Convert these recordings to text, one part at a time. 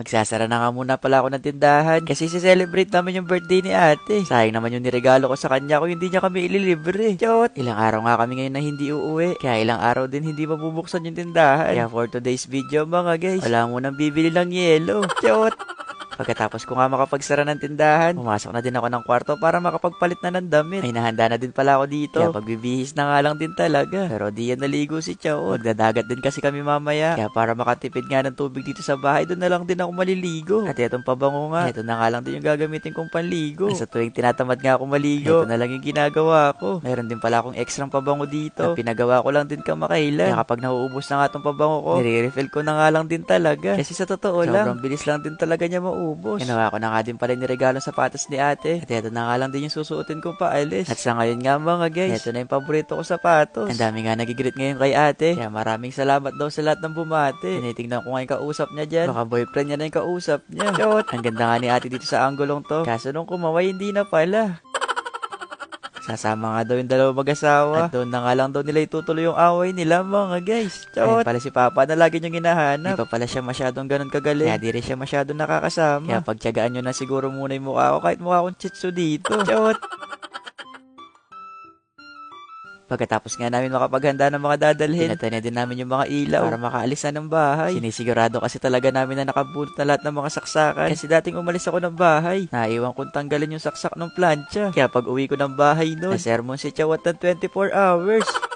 Magsasara na nga muna pala ako ng tindahan kasi si-celebrate namin yung birthday ni ate. Sayang naman yung niregalo ko sa kanya kung hindi niya kami ililibre. Chot! Ilang araw nga kami ngayon na hindi uuwi. Kaya ilang araw din hindi mabubuksan yung tindahan. Kaya for today's video mga guys, wala mo nang bibili ng yelo. Chot! Pagkatapos ko nga makapagsara ng tindahan, pumasok na din ako ng kwarto para makapagpalit na ng damit. Ay nahanda na din pala ako dito. Kaya pagbibihis na nga lang din talaga. Pero di yan naligo si Chao. Magdadagat din kasi kami mamaya. Kaya para makatipid nga ng tubig dito sa bahay, doon na lang din ako maliligo. At itong pabango nga, ito na nga lang din yung gagamitin kong panligo. Sa tuwing tinatamad nga ako maligo, ito na lang yung ginagawa ko. Meron din pala akong extra pabango dito. Na pinagawa ko lang din kamakailan. Kaya kapag nauubos na nga itong pabango ko, nire-refill ko na nga lang din talaga. Kasi sa totoo lang, sobrang bilis lang din talaga niya maubos. Ginawa ko na nga din pala ni regalo sapatos ni ate. At ito na nga lang din yung susuotin kong paalis. At sa ngayon nga mga guys, ito na yung paborito ko sapatos. Ang dami nga nagigreet ngayon kay ate. Kaya maraming salamat daw sa lahat ng bumate. Tinitingnan ko nga yung kausap niya dyan. Baka boyfriend niya na yung kausap niya. Shot! Ang ganda nga ni ate dito sa anggulong to. Kaso nung kumaway, hindi na pala. Sasama nga daw yung dalawang mag-asawa. At doon na nga lang daw nila itutuloy yung away nila mga guys. Ayun pala si Papa na lagi niyong hinahanap. Di pa pala siya masyadong ganun kagaling. Kaya di rin siya masyadong nakakasama. Kaya pagtyagaan nyo na siguro muna yung mukha ko kahit mukha akong chitsu dito. Chot! Pagkatapos nga namin makapaghanda ng mga dadalhin, pinatay na din namin yung mga ilaw para makaalis na ng bahay. Sinisigurado kasi talaga namin na nakabulot na lahat ng mga saksakan. Kasi dating umalis ako ng bahay, naiwan kong tanggalin yung saksak ng plancha. Kaya pag uwi ko ng bahay noon, na-sermon si Chawat ng 24 hours.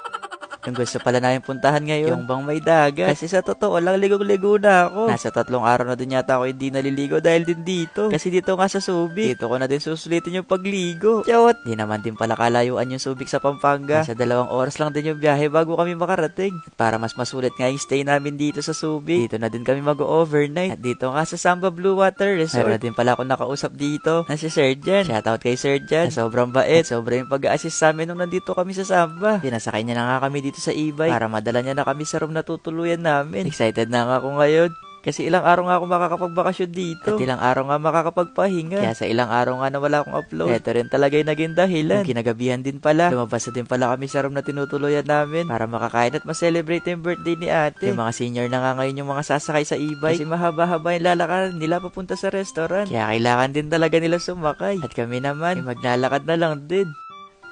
Yung gusto pala namin puntahan ngayon, yung bang may dagat. Kasi sa totoo lang, ligong-ligo na ako. Nasa tatlong araw na din yata ako hindi naliligo dahil din dito. Kasi dito nga sa Subic, dito ko na din susulitin yung pagligo. Chawat! Di naman din pala kalayuan yung Subic sa Pampanga. Nasa dalawang oras lang din yung biyahe bago kami makarating. At para mas masulit nga yung stay namin dito sa Subic, dito na din kami mag-overnight. At dito nga sa Samba Blue Water Resort. Meron na din pala ako nakausap dito na si Surgeon. Shoutout kay Surgeon. Na sobrang bait. Sobrang yung pag-assist sa amin nung nandito kami sa Samba. Pinasakay niya na nga kami dito sa e-bike para madala niya na kami sa room na tutuluyan namin. Excited na nga ako ngayon. Kasi ilang araw nga ako makakapagbakasyon dito. At ilang araw nga makakapagpahinga. Kaya sa ilang araw nga na wala akong upload. Ito rin talaga yung naging dahilan. Yung kinagabihan din pala. Lumabas na din pala kami sa room na tinutuluyan namin. Para makakain at ma-celebrate yung birthday ni ate. Yung mga senior na nga ngayon yung mga sasakay sa e-bike. Kasi mahaba-haba yung lalakaran nila papunta sa restaurant. Kaya kailangan din talaga nila sumakay. At kami naman, eh, maglalakad na lang din.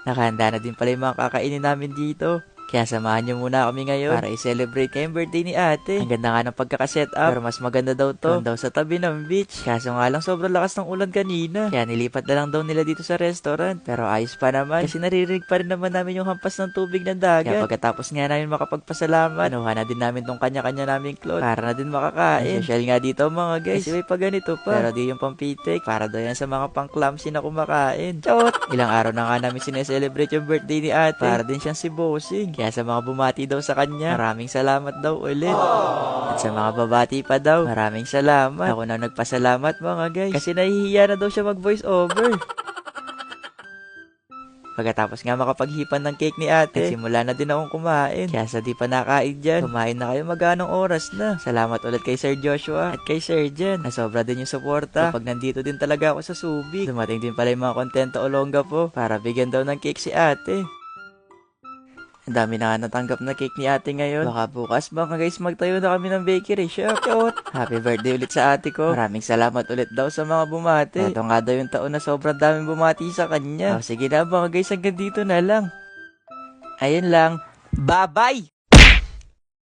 Nakahanda na din pala yung mga kakainin namin dito. Kaya samahan niyo muna kami ngayon para i-celebrate kayong birthday ni ate. Ang ganda nga ng pagkakaset up. Pero mas maganda daw to. Doon daw sa tabi ng beach. Kaso nga lang sobrang lakas ng ulan kanina. Kaya nilipat na lang daw nila dito sa restaurant. Pero ayos pa naman. Kasi naririnig pa rin naman namin yung hampas ng tubig ng dagat. Kaya pagkatapos nga namin makapagpasalamat, anuha na din namin tong kanya-kanya naming clothes para na din makakain. Social nga dito mga guys. Kasi may pa ganito pa. Pero di yung pampitik. Para daw yan sa mga pang clumsy na kumakain. Chot! Ilang araw na nga namin sineselebrate yung birthday ni ate. Para din siyang si Bossing. Kaya sa mga bumati daw sa kanya, maraming salamat daw ulit. At sa mga babati pa daw, maraming salamat. Ako na nagpasalamat mga guys. Kasi nahihiya na daw siya mag voice over. Pagkatapos nga makapaghipan ng cake ni ate, simula na din akong kumain. Kaya sa di pa nakain dyan, kumain na kayo maganong oras na. Salamat ulit kay Sir Joshua at kay Sir Jen. Nasobra din yung suporta. Kapag nandito din talaga ako sa Subic, dumating din pala yung mga kontento Olonga po para bigyan daw ng cake si ate. Ang dami na natanggap na cake ni ate ngayon. Baka bukas, baka guys, magtayo na kami ng bakery shop. Cute! Happy birthday ulit sa ate ko. Maraming salamat ulit daw sa mga bumati. Ito nga daw yung taon na sobrang daming bumati sa kanya. Oh, sige na mga guys, hanggang dito na lang. Ayun lang. Bye-bye!